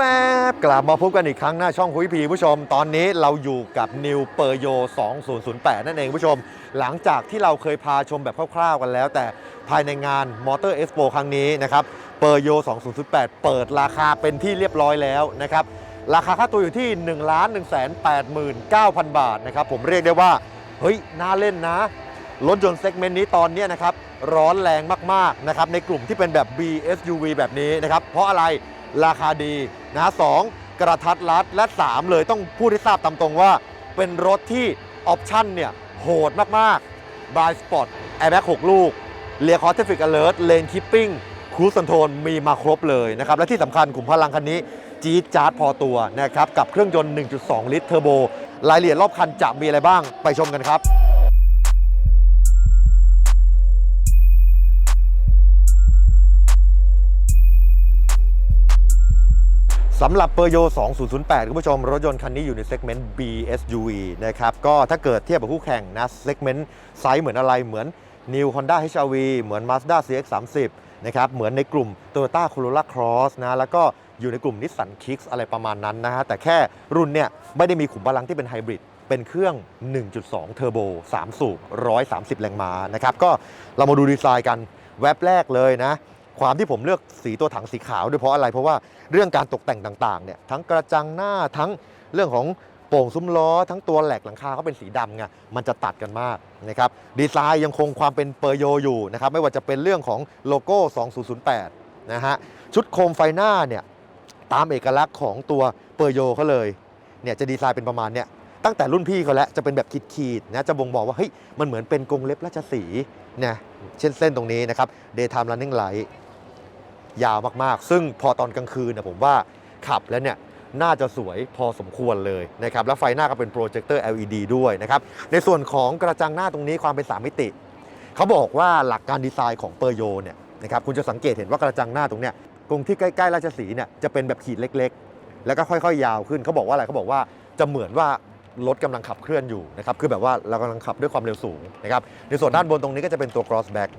วบกลับมาพบกันอีกครั้งหน้าช่องคุยพีผู้ชม ตอนนี้เราอยู่กับ New p e r y o 2008 นั่นเองผู้ชม หลังจากที่เราเคยพาชมแบบคร่าวๆกันแล้ว แต่ภายในงาน Motor Expo ครั้งนี้นะครับ p e r y o 2008 เปิดราคาเป็นที่เรียบร้อยแล้วนะครับราคาค่าตัวอยู่ที่ 1 1 8 9 0 0 0 บาทนะครับผมเรียกได้ว่าเฮ้ยน่าเล่นนะ รถยนต์เซกเมนต์นี้ตอนนี้นะครับร้อนแรงมากๆนะครับในกลุ่มที่เป็นแบบ BSUV แบบนี้นะครับเพราะอะไร ราคาดีนะสองกระทัดรัดและ 3 เลยต้องพูดให้ทราบตามตรงว่า เป็นรถที่ออปชั่นเนี่ยโหดมากๆ b r i g h t Spot Airbag 6ลูกเรียคอร์ Traffic Alert Lane Keeping Cruise Control มีมาครบเลยนะครับ และที่สำคัญขุมพลังคันนี้ จี๊ดจ๊าดพอตัวนะครับ กับเครื่องยนต์ 1.2 ลิตรเทอร์โบรายละเอียดรอบคันจะมีอะไรบ้างไปชมกันครับ สำหรับเปอร์โย 2008 คุณผู้ชม รถยนต์คันนี้อยู่ในเซกเมนต์ BSUV นะครับ ก็ถ้าเกิดเทียบกับคู่แข่งนะเซกเมนต์ไซส์เหมือนอะไรเหมือน New Honda HR-V เหมือน Mazda CX-30 นะครับ เหมือนในกลุ่ม Toyota Corolla Cross นะ แล้วก็อยู่ในกลุ่ม Nissan Kicks อะไรประมาณนั้นนะฮะ แต่แค่รุ่นเนี่ยไม่ได้มีขุมพลังที่เป็นไฮบริดเป็นเครื่อง 1.2 เทอร์โบ 3 สูบ 130 แรงม้านะครับ ก็เรามาดูดีไซน์กันแว็บแรกเลยนะ ความที่ผมเลือกสีตัวถังสีขาวด้วยเพราะอะไร เพราะว่าเรื่องการตกแต่งต่างๆเนี่ยทั้งกระจังหน้าทั้งเรื่องของโป่งซุ้มล้อ ทั้งตัวแหลกหลังคาเขาเป็นสีดำไงมันจะตัดกันมากนะครับดีไซน์ยังคงความเป็นเปอร์โยอยู่นะครับไม่ว่าจะเป็นเรื่องของโลโก้ 2008 นะฮะชุดโคมไฟหน้าเนี่ยตามเอกลักษณ์ของตัวเปอร์โยเขาเลยเนี่ยจะดีไซน์เป็นประมาณเนี่ยตั้งแต่รุ่นพี่เขาแล้วจะเป็นแบบขีดๆนะจะบ่งบอกว่าเฮ้ยมันเหมือนเป็นกรงเล็บราชสีเนี่ยเช่นเส้นตรงนี้นะครับ daytime running light ยาวมากๆ ซึ่งพอตอนกลางคืนนะผมว่าขับแล้วเนี่ยน่าจะสวยพอสมควรเลยนะครับ แล้วไฟหน้าก็เป็นโปรเจคเตอร์ LED ด้วยนะครับ ในส่วนของกระจังหน้าตรงนี้ความเป็น 3 มิติ เขาบอกว่าหลักการดีไซน์ของเปอร์โยเนี่ยนะครับคุณจะสังเกตเห็นว่ากระจังหน้าตรงเนี้ยตรงที่ใกล้ๆราชสีเนี่ยจะเป็นแบบขีดเล็กๆ แล้วก็ค่อยๆ ยาวขึ้นเขาบอกว่าอะไรเขาบอกว่าจะเหมือนว่ารถกำลังขับเคลื่อนอยู่นะครับคือแบบว่าเรากำลังขับด้วยความเร็วสูงนะครับในส่วนด้านบนตรงนี้ก็จะเป็นตัว cross back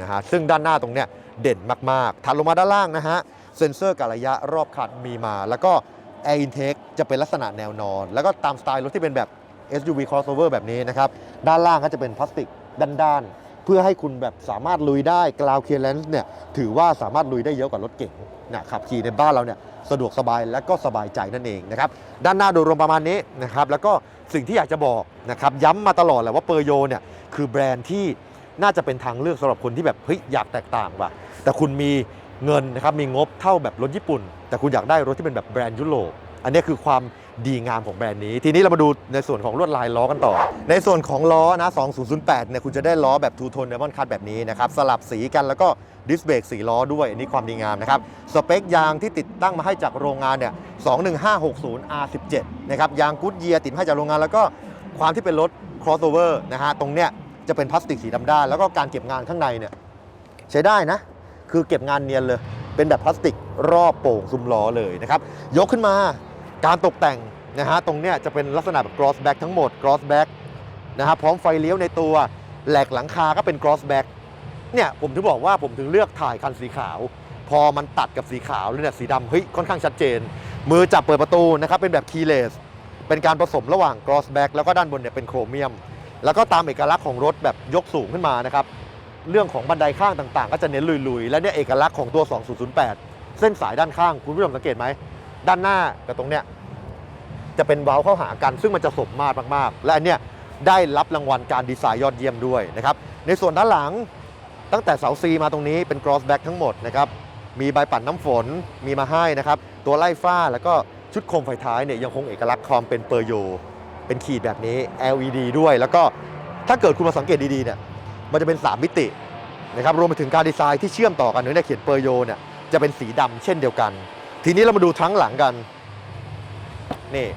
นะฮะซึ่งด้านหน้าตรงเนี้ย เด่นมากๆถัดลงมาด้านล่างนะฮะ เซ็นเซอร์กะระยะรอบคันมีมา แล้วก็ Air Intake จะเป็นลักษณะแนวนอน แล้วก็ตามสไตล์รถที่เป็นแบบ SUV crossover แบบนี้นะครับ ด้านล่างก็จะเป็นพลาสติกด้านๆ เพื่อให้คุณแบบสามารถลุยได้กราวเคลียร์เลนส์เนี่ยถือว่าสามารถลุยได้เยอะกว่ารถเก๋งนะขับขี่ในบ้านเราเนี่ยสะดวกสบายและก็สบายใจนั่นเองนะครับด้านหน้าโดยรวมประมาณนี้นะครับแล้วก็สิ่งที่อยากจะบอกนะครับย้ำมาตลอดแหละว่าเปอร์โยเนี่ยคือแบรนด์ที่น่าจะเป็นทางเลือกสำหรับคนที่แบบเฮ้ยอยากแตกต่างว่ะ แต่คุณมีเงินนะครับมีงบเท่าแบบรถญี่ปุ่น แต่คุณอยากได้รถที่เป็นแบบแบรนด์ยุโรปอันนี้คือความดีงามของแบรนด์นี้ ทีนี้เรามาดูในส่วนของลวดลายล้อกันต่อ ในส่วนของล้อนะ 2008 เนี่ยคุณจะได้ล้อแบบทูโทนเดมอนคัตแบบนี้นะครับ สลับสีกันแล้วก็ดิสเบรกสีล้อด้วย อันนี้ความดีงามนะครับ สเปคยางที่ติดตั้งมาให้จากโรงงานเนี่ย 21560 R17 นะครับยางกูดเยียติดมให้จากโรงงาน แล้วก็ความที่เป็นรถ crossover นะฮะตรงเนี้ยจะเป็นพลาสติกสีดำด้านแล้วก็การเก็บงานข้างในเนี่ยใช้ได้นะ คือเก็บงานเนียนเลย เป็นแบบพลาสติกรอบโป่งซุ้มล้อเลยนะครับ ยกขึ้นมาการตกแต่งนะฮะตรงเนี้ยจะเป็นลักษณะแบบ cross back ทั้งหมด cross back นะฮะพร้อมไฟเลี้ยวในตัวแหลกหลังคาก็เป็น cross back เนี่ยผมถึงบอกว่าผมถึงเลือกถ่ายคันสีขาว พอมันตัดกับสีขาวแล้วเนี่ยสีดำเฮ้ยค่อนข้างชัดเจน มือจับเปิดประตูนะครับเป็นแบบ keyless เป็นการผสมระหว่าง cross back แล้วก็ด้านบนเนี่ยเป็นโครเมียม แล้วก็ตามเอกลักษณ์ของรถแบบยกสูงขึ้นมานะครับ เรื่องของบันไดข้างต่างๆ ก็จะเน้นลุยๆ และเนี่ยเอกลักษณ์ของตัว 2008 เส้นสายด้านข้างคุณผู้ชมสังเกตไหม ด้านหน้ากับตรงเนี้ยจะเป็นเว้าเข้าหากัน ซึ่งมันจะสมมาตรมากๆ และอันเนี้ยได้รับรางวัลการดีไซน์ยอดเยี่ยมด้วยนะครับ ในส่วนด้านหลังตั้งแต่เสาซีมาตรงนี้เป็น cross back ทั้งหมดนะครับ มีใบปัดน้ำฝนมีมาให้นะครับ ตัวไล่ฟ้าแล้วก็ชุดโคมไฟท้ายเนี่ยยังคงเอกลักษณ์ความเป็นเปอร์โย เป็นขีดแบบนี้ LED ด้วย แล้วก็ถ้าเกิดคุณมาสังเกตดีๆเนี่ย มันจะเป็น 3 มิตินะครับรวมไปถึงการดีไซน์ที่เชื่อมต่อกันเนี่ยเขียนเปอร์โยเนี่ยจะเป็นสีดำเช่นเดียวกัน ทีนี้เรามาดูทั้งหลังกันนี่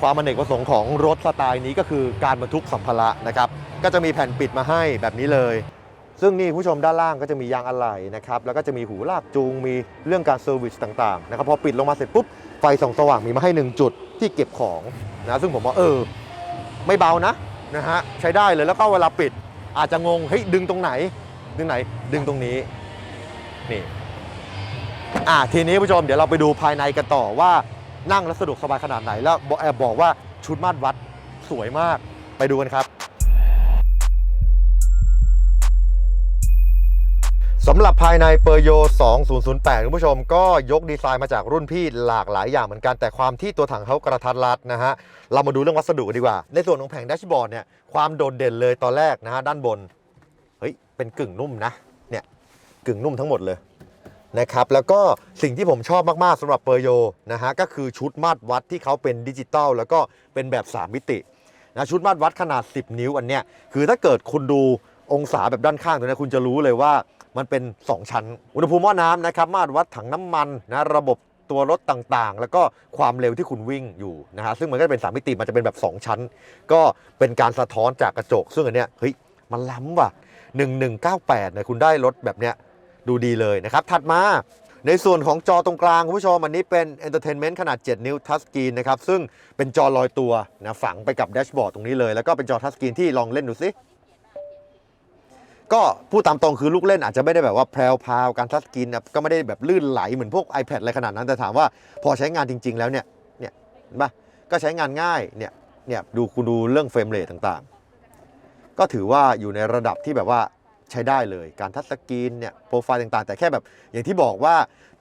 ความอเนกประสงค์ของรถสไตล์นี้ก็คือการบรรทุกสัมภาระนะครับก็จะมีแผ่นปิดมาให้แบบนี้เลย ซึ่งนี่ผู้ชมด้านล่างก็จะมียางอะไหล่นะครับแล้วก็จะมีหูลากจูงมีเรื่องการเซอร์วิสต่างๆนะครับพอปิดลงมาเสร็จปุ๊บไฟส่องสว่างมีมาให้ 1 จุดที่เก็บของนะซึ่งผมว่าเออ ไม่เบานะนะฮะใช้ได้เลยแล้วก็เวลาปิด อาจจะงงเฮ้ยดึงตรงไหน ดึงไหนดึงตรงนี้นี่อ่าทีนี้ผู้ชมเดี๋ยวเราไปดูภายในกันต่อว่านั่งแล้วสะดวกสบายขนาดไหน แล้วบอกแอบบอกว่าชุดมาตรวัดสวยมากไปดูกันครับ สำหรับภายในเปอร์โย 2008 คุณผู้ชมก็ยกดีไซน์มาจากรุ่นพี่หลากหลายอย่างเหมือนกัน แต่ความที่ตัวถังเขากระทัดรัดนะฮะ เรามาดูเรื่องวัสดุกันดีกว่า ในส่วนของแผงแดชบอร์ดเนี่ย ความโดดเด่นเลยตอนแรกนะฮะ ด้านบน เฮ้ย เป็นกึ่งนุ่มนะ เนี่ย กึ่งนุ่มทั้งหมดเลยนะครับ แล้วก็สิ่งที่ผมชอบมาก ๆสำหรับเปอร์โยนะฮะ ก็คือชุดมาตรวัดที่เขาเป็นดิจิตอลแล้วก็เป็นแบบ 3 มิตินะชุดมาตรวัดขนาด 10 นิ้วอันเนี้ยคือถ้าเกิดคุณดูองศาแบบด้านข้างตรงนี้คุณจะรู้เลยว่า มันเป็น 2 ชั้น อุณหภูมิหม้อน้ำนะครับ มาตรวัดถังน้ำมันนะระบบตัวรถต่างๆ แล้วก็ความเร็วที่คุณวิ่งอยู่นะฮะซึ่งมันก็จะเป็น 3 มิติมันจะเป็นแบบ 2 ชั้น ก็เป็นการสะท้อนจากกระจก ซึ่งอันเนี้ยเฮ้ยมันล้ำว่ะ 1198เนี่ยคุณได้รถแบบเนี้ยดูดีเลยนะครับ ถัดมาในส่วนของจอตรงกลางคุณผู้ชมอันนี้เป็น Entertainment ขนาด 7 นิ้วทัชสกรีนนะครับ ซึ่งเป็นจอลอยตัวนะฝังไปกับแดชบอร์ดตรงนี้เลย แล้วก็เป็นจอทัชสกรีนที่ลองเล่นดูสิ ก็พูดตามตรงคือลูกเล่นอาจจะไม่ได้แบบว่าแพรวพาวการทัชสกรีนก็ไม่ได้แบบลื่นไหลเหมือนพวก iPad อะไรขนาดนั้นแต่ถามว่าพอใช้งานจริง ๆ แล้วเนี่ยเนี่ยเห็นปะก็ใช้งานง่ายเนี่ยเนี่ยดูคุณดูเรื่องเฟรมเรทต่างๆ ก็ถือว่าอยู่ในระดับที่แบบว่าใช้ได้เลยการทัชสกรีนเนี่ยโปรไฟล์ต่างๆ แต่แค่แบบอย่างที่บอกว่า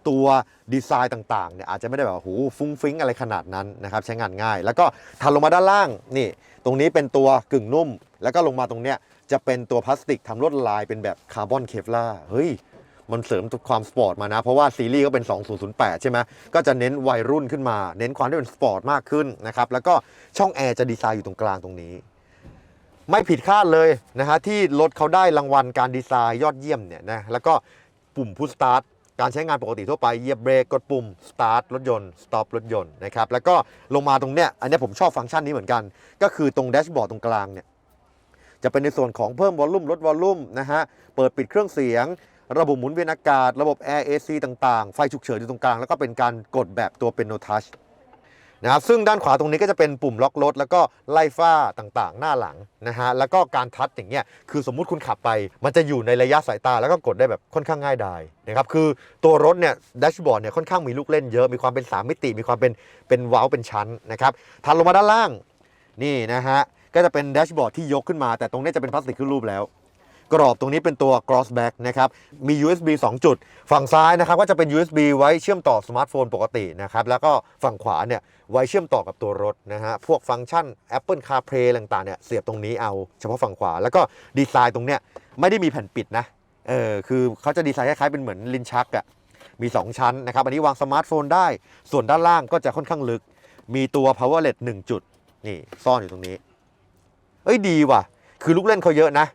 ตัวดีไซน์ต่างๆเนี่ยอาจจะไม่ได้แบบโอ้โหฟุ้งฟิ้งอะไรขนาดนั้นนะครับใช้งานง่าย แล้วก็ถัดลงมาด้านล่างนี่ ตรงนี้เป็นตัวกึ่งนุ่ม แล้วก็ลงมาตรงเนี้ยจะเป็นตัวพลาสติกทำลวดลายเป็นแบบคาร์บอนเคฟลาเฮ้ยมันเสริมความสปอร์ตมานะ เพราะว่าซีรีส์ก็เป็น 2008 ใช่ไหมก็จะเน้นวัยรุ่นขึ้นมา เน้นความที่เป็นสปอร์ตมากขึ้นนะครับ แล้วก็ช่องแอร์จะดีไซน์อยู่ตรงกลางตรงนี้ ไม่ผิดคาดเลยนะฮะที่รถเขาได้รางวัลการดีไซน์ยอดเยี่ยมเนี่ยนะ แล้วก็ปุ่มพุชสตาร์ท การใช้งานปกติทั่วไปเหยียบเบรกกดปุ่มสตาร์ทรถยนต์สต็อปรถยนต์นะครับแล้วก็ลงมาตรงเนี้ยอันนี้ผมชอบฟังก์ชันนี้เหมือนกัน ก็คือตรงแดชบอร์ดตรงกลางเนี่ยจะเป็นในส่วนของเพิ่มวอลลุ่มลดวอลลุ่มนะฮะเปิดปิดเครื่องเสียง ระบบหมุนเวียนอากาศ ระบบแอร์เอซีต่างๆ ไฟฉุกเฉินอยู่ตรงกลาง แล้วก็เป็นการกดแบบตัวเป็นโนทัช นะครับซึ่งด้านขวาตรงนี้ก็จะเป็นปุ่มล็อกรถแล้วก็ไล่ฝ้าต่างๆ หน้าหลังนะฮะแล้วก็การทัชอย่างเงี้ยคือสมมุติคุณขับไป มันจะอยู่ในระยะสายตาแล้วก็กดได้แบบค่อนข้างง่ายดายนะครับคือตัวรถเนี่ยแดชบอร์ดเนี่ยค่อนข้างมีลูกเล่นเยอะมีความเป็น 3 มิติ มีความเป็นเป็นว้าเป็นชั้นนะครับถัดลงมาด้านล่างนี่นะฮะก็จะเป็นแดชบอร์ดที่ยกขึ้นมา แต่ตรงนี้จะเป็นพลาสติกขึ้นรูปแล้ว กรอบตรงนี้เป็นตัว cross back นะครับ มี USB 2 จุด ฝั่งซ้ายนะครับก็จะเป็น USB ไว้เชื่อมต่อสมาร์ทโฟนปกตินะครับ แล้วก็ฝั่งขวาเนี่ยไว้เชื่อมต่อกับตัวรถนะฮะ พวกฟังก์ชัน Apple CarPlay ต่างๆเนี่ยเสียบตรงนี้เอาเฉพาะฝั่งขวา แล้วก็ดีไซน์ตรงเนี้ยไม่ได้มีแผ่นปิดนะ เออ คือเขาจะดีไซน์คล้ายๆเป็นเหมือนลิ้นชักอะมี 2 ชั้นนะครับ อันนี้วางสมาร์ทโฟนได้ ส่วนด้านล่างก็จะค่อนข้างลึก มีตัว power LED 1จุด นี่ซ่อนอยู่ตรงนี้ เอ้ยดีว่ะ คือลูกเล่นเขาเยอะนะ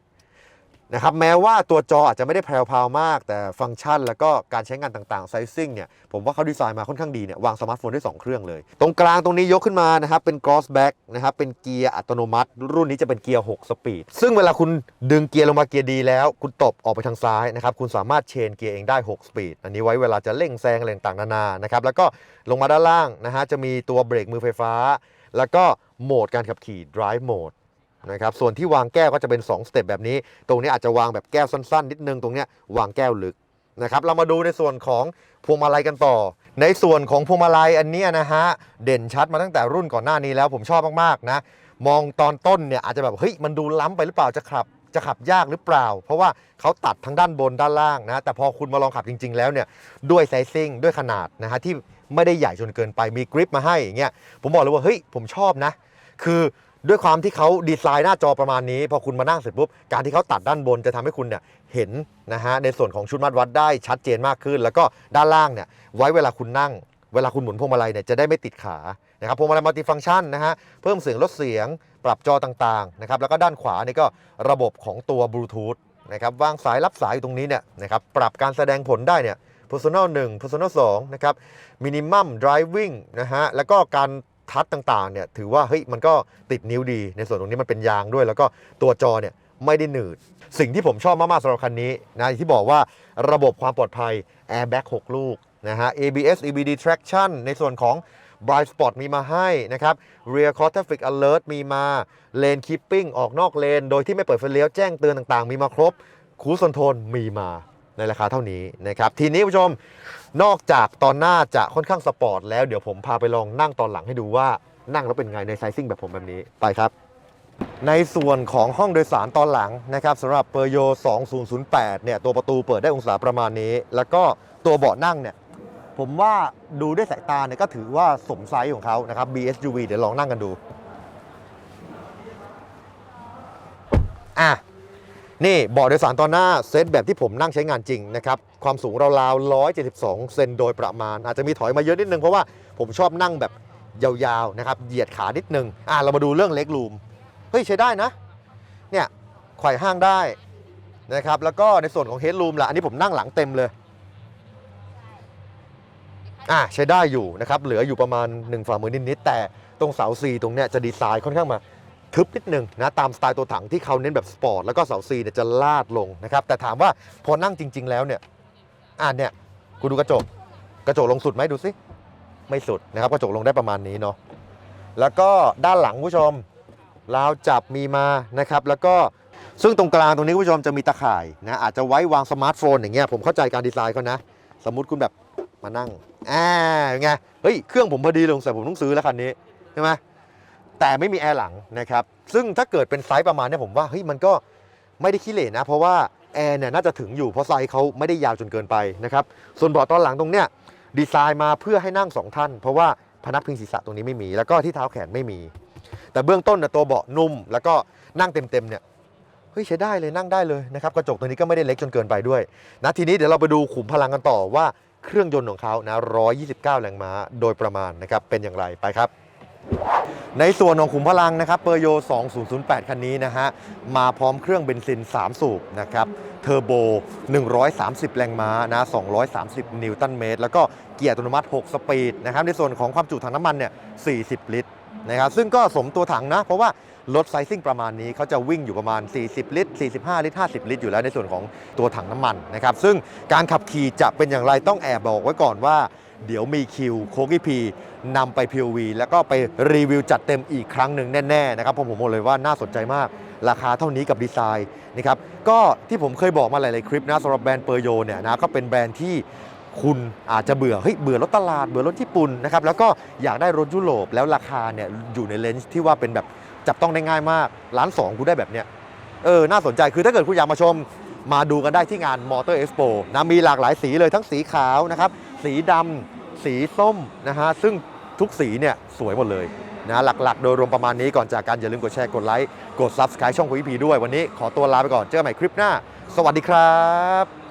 นะครับแม้ว่าตัวจออาจจะไม่ได้แพรวพราวมาก แต่ฟังก์ชัน แล้วก็การใช้งานต่างๆไซซิ่งเนี่ยผมว่าเขาดีไซน์มาค่อนข้างดีเนี่ยวางสมาร์ทโฟนได้ 2 เครื่องเลย ตรงกลางตรงนี้ยกขึ้นมานะครับเป็น cross back นะครับเป็นเกียร์อัตโนมัติ รุ่นนี้จะเป็นเกียร์ 6 สปีด ซึ่งเวลาคุณดึงเกียร์ลงมาเกียร์ดีแล้ว คุณตบออกไปทางซ้ายนะครับคุณสามารถเชนเกียร์เองได้ 6 สปีด อันนี้ไว้เวลาจะเร่งแซงอะไรต่างๆนานานะครับแล้วก็ลงมาด้านล่างนะฮะจะมีตัวเบรกมือไฟฟ้า แล้วก็โหมดการขับขี่ drive mode นะครับส่วนที่วางแก้วก็จะเป็น 2 สเต็ปแบบนี้ ตรงนี้อาจจะวางแบบแก้วสั้น ๆ นิดนึงตรงนี้วางแก้วลึกนะครับเรามาดูในส่วนของพวงมาลัยกันต่อ ในส่วนของพวงมาลัยอันนี้นะฮะเด่นชัดมาตั้งแต่รุ่นก่อนหน้านี้แล้วผมชอบมากๆนะมองตอนต้นเนี่ยอาจจะแบบเฮ้ยมันดูล้ำไปหรือเปล่าจะขับจะขับยากหรือเปล่า เพราะว่าเขาตัดทั้งด้านบนด้านล่างนะแต่พอคุณมาลองขับจริง ๆ แล้วเนี่ยด้วยไซซิ่งด้วยขนาดนะฮะที่ไม่ได้ใหญ่จนเกินไปมีกริปมาให้อย่างเงี้ยผมบอกเลยว่าเฮ้ยผมชอบนะ คือ ด้วยความที่เขาดีไซน์หน้าจอประมาณนี้ พอคุณมานั่งเสร็จปุ๊บ การที่เขาตัดด้านบนจะทำให้คุณเนี่ยเห็นนะฮะในส่วนของชุดมัดวัดได้ชัดเจนมากขึ้น แล้วก็ด้านล่างเนี่ยไว้เวลาคุณนั่ง เวลาคุณหมุนพวงมาลัยเนี่ยจะได้ไม่ติดขานะครับพวงมาลัยมัลติฟังก์ชันนะฮะเพิ่มเสียงลดเสียง ปรับจอต่างๆนะครับแล้วก็ด้านขวานี่ก็ระบบของตัวบลูทูธนะครับวางสายรับสายอยู่ตรงนี้เนี่ยนะครับปรับการแสดงผลได้เนี่ย Personal 1 Personal 2นะครับ Minimum Driving นะฮะแล้วก็การ ทัชต่างๆเนี่ยถือว่าเฮ้ยมันก็ติดนิ้วดีในส่วนตรงนี้มันเป็นยางด้วย แล้วก็ตัวจอเนี่ยไม่ได้หนืด สิ่งที่ผมชอบมากๆสำหรับคันนี้นะที่บอกว่าระบบความปลอดภัย Airbag 6 ลูกนะฮะ ABS EBD Traction ในส่วนของ Blind Spot มีมาให้นะครับ Rear Car Traffic Alert มีมา Lane Keeping ออกนอกเลน โดยที่ไม่เปิดไฟเลี้ยวแจ้งเตือนต่างๆ มีมาครบ Cruise Control มีมา ในราคาเท่านี้นะครับทีนี้ผู้ชมนอกจากตอนหน้าจะค่อนข้างสปอร์ตแล้วเดี๋ยวผมพาไปลองนั่งตอนหลังให้ดูว่านั่งแล้วเป็นไงในไซซิ่งแบบผมแบบนี้ไปครับ ในส่วนของห้องโดยสารตอนหลังนะครับสำหรับเปอร์โย 2008 เนี่ยตัวประตูเปิดได้องศาประมาณนี้ แล้วก็ตัวเบาะนั่งเนี่ยผมว่าดูด้วยสายตาเนี่ยก็ถือว่าสมไซส์ของเขานะครับ BSUV เดี๋ยวลองนั่งกันดูอะ นี่เบาะโดยสารตอนหน้าเซตแบบที่ผมนั่งใช้งานจริงนะครับ ความสูงราวๆ172 เซนโดยประมาณ อาจจะมีถอยมาเยอะนิดนึงเพราะว่าผมชอบนั่งแบบยาวๆนะครับ เหยียดขานิดนึง อะเรามาดูเรื่องเล็กรูม เฮ้ยใช้ได้นะ เนี่ยไขว่ห้างได้นะครับ แล้วก็ในส่วนของเฮดรูมล่ะ อันนี้ผมนั่งหลังเต็มเลย อะใช้ได้อยู่นะครับ เหลืออยู่ประมาณ 1 ฝ่ามือนิดๆแต่ตรงเสาซีตรงเนี้ยจะดีไซน์ค่อนข้างมา ทึบนิดนึงนะตามสไตล์ตัวถังที่เขาเน้นแบบสปอร์ตแล้วก็เสาซีเนี่ยจะลาดลงนะครับแต่ถามว่าพอนั่งจริง ๆ แล้วเนี่ยอ่าเนี่ยกูดูกระจกกระจกลงสุดไหมดูสิไม่สุดนะครับกระจกลงได้ประมาณนี้เนาะแล้วก็ด้านหลังผู้ชมราวจับมีมานะครับแล้วก็ซึ่งตรงกลางตรงนี้ผู้ชมจะมีตะข่ายนะอาจจะไว้วางสมาร์ทโฟนอย่างเงี้ยผมเข้าใจการดีไซน์เขานะ สมมุติคุณแบบมานั่งอ่าไงเฮ้ยเครื่องผมพอดีเลยสงสัยผมต้องซื้อแล้วคันนี้ใช่ไหม แต่ไม่มีแอร์หลังนะครับ ซึ่งถ้าเกิดเป็นไซส์ประมาณนี้ผมว่าเฮ้ยมันก็ไม่ได้ขี้เหร่นะ เพราะว่าแอร์เนี่ยน่าจะถึงอยู่เพราะไซส์เขาไม่ได้ยาวจนเกินไปนะครับส่วนเบาะตอนหลังตรงเนี้ยดีไซน์มาเพื่อให้นั่งสองท่าน เพราะว่าพนักพิงศีรษะตรงนี้ไม่มี แล้วก็ที่เท้าแขนไม่มี แต่เบื้องต้นนี่ยตัวเบาะนุ่ม แล้วก็นั่งเต็มๆเนี่ยเฮ้ยใช้ได้เลยนั่งได้เลยนะครับกระจกตัวนี้ก็ไม่ได้เล็กจนเกินไปด้วยนะทีนี้เดี๋ยวเราไปดูขุมพลังกันต่อว่าเครื่องยนต์ของเขานะ129 แรงม้าโดยประมาณนะครับเป็นอย่างไรไปครับ ในส่วนของขุมพลังนะครับเปอร์โย 2008 คันนี้นะฮะ มาพร้อมเครื่องเบนซิน 3 สูบนะครับ เทอร์โบ 130 แรงม้านะ 230 นิวตันเมตร แล้วก็เกียร์อัตโนมัติ 6 สปีดนะครับ ในส่วนของความจุถังน้ำมันเนี่ย 40 ลิตรนะครับ ซึ่งก็สมตัวถังนะ เพราะว่ารถไซซิ่งประมาณนี้เขาจะวิ่งอยู่ประมาณ 40 ลิตร 45 ลิตร 50 ลิตรอยู่แล้วในส่วนของตัวถังน้ำมันนะครับ ซึ่งการขับขี่จะเป็นอย่างไรต้องแอบบอกไว้ก่อนว่า เดี๋ยวมีคิวโคกิพีนำไป POV แล้วก็ไปรีวิวจัดเต็มอีกครั้งหนึ่งแน่ ๆ นะครับ ผมผมบอกเลยว่าน่าสนใจมาก ราคาเท่านี้กับดีไซน์นะครับก็ที่ผมเคยบอกมาหลาย ๆ คลิปนะสำหรับแบรนด์เปอร์โยเนี่ยนะก็เป็นแบรนด์ที่คุณอาจจะเบื่อเฮ้ยเบื่อรถตลาดเบื่อรถญี่ปุ่นนะครับแล้วก็อยากได้รถยุโรปแล้วราคาเนี่ยอยู่ในเลนส์ที่ว่าเป็นแบบจับต้องได้ง่ายมากล้านสองคุณได้แบบเนี้ยเออน่าสนใจคือถ้าเกิดคุณอยากมาชมมาดูกันได้ที่งาน Motor Expo นะมีหลากหลายสีเลยทั้งสีขาวนะครับ สีดำสีส้มนะฮะซึ่งทุกสีเนี่ยสวยหมดเลยนะหลักๆ โดยรวมประมาณนี้ก่อนจากกันอย่าลืมกดแชร์กดไลค์กด Subscribe ช่องคุยพีด้วยวันนี้ขอตัวลาไปก่อนเจอกันใหม่คลิปหน้า สวัสดีครับ